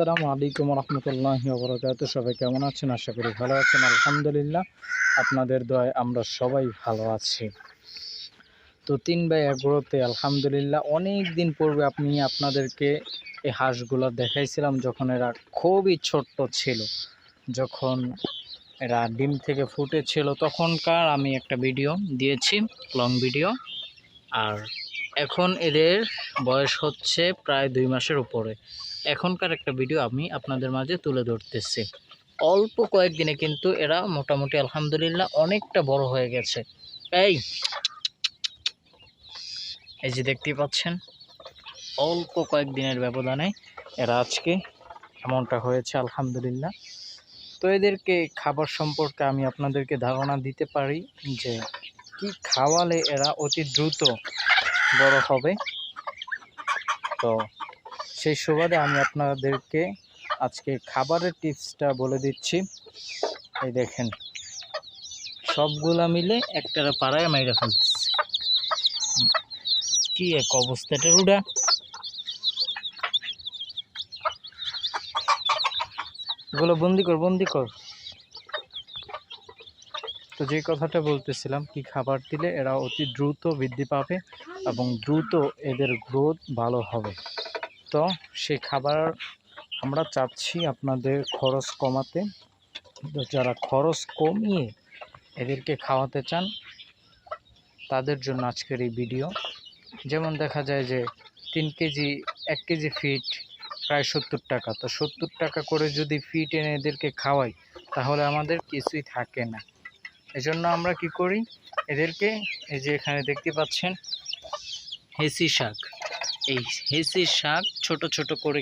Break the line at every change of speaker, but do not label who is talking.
আসসালামু আলাইকুম রহমতুল্লাহি ওবরাকাত সবাই কেমন আছেন? আশা করি ভালো আছেন। আলহামদুলিল্লাহ, আপনাদের দোয়ায় আমরা সবাই ভালো আছি। তো তিন ভাই এগ্রোতে আলহামদুলিল্লাহ, অনেক দিন পূর্বে আপনি আপনাদেরকে এই হাঁসগুলো দেখাইছিলাম যখন এরা খুবই ছোট্ট ছিল। যখন এরা ডিম থেকে ফুটেছিল, তখনকার আমি একটা ভিডিও দিয়েছি লং ভিডিও আর এখন এদের বয়স হচ্ছে প্রায় দুই মাসের উপরে। এখনকার একটা ভিডিও আমি আপনাদের মাঝে তুলে ধরতেছি। অল্প কয়েকদিনে কিন্তু এরা মোটামুটি আলহামদুলিল্লাহ অনেকটা বড় হয়ে গেছে। এই এই যে দেখতেই পাচ্ছেন, অল্প কয়েকদিনের ব্যবধানে এরা আজকে এমনটা হয়েছে আলহামদুলিল্লাহ। তো এদেরকে খাবার সম্পর্কে আমি আপনাদেরকে ধারণা দিতে পারি যে কি খাওয়ালে এরা অতি দ্রুত বড় হবে। তো সেই সুবাদে আমি আপনাদেরকে আজকে খাবারের টিপসটা বলে দিচ্ছি। এই দেখেন, সবগুলা মিলে একটারা পাড়ায় মাইরা ফেলতেছে। কি এক অবস্থাটা রুডা। এগুলো বন্দি কর বন্দি কর। তো যে কথাটা বলতেছিলাম, কি খাবার দিলে এরা অতি দ্রুত বৃদ্ধি পাবে এবং দ্রুত এদের গ্রোথ ভালো হবে। তো সে খাবার আমরা চাচ্ছি আপনাদের খরচ কমাতে। যারা খরচ কমিয়ে এদেরকে খাওয়াতে চান, তাদের জন্য আজকের এই ভিডিও। যেমন দেখা যায় যে তিন কেজি, এক কেজি ফিট প্রায় সত্তর টাকা। তো সত্তর টাকা করে যদি ফিট এনে এদেরকে খাওয়াই, তাহলে আমাদের কিছুই থাকে না। এজন্য আমরা কি করি? এদেরকে এই যে এখানে দেখতে পাচ্ছেন, হেসি শাক। এই হেসি শাক ছোট ছোট করে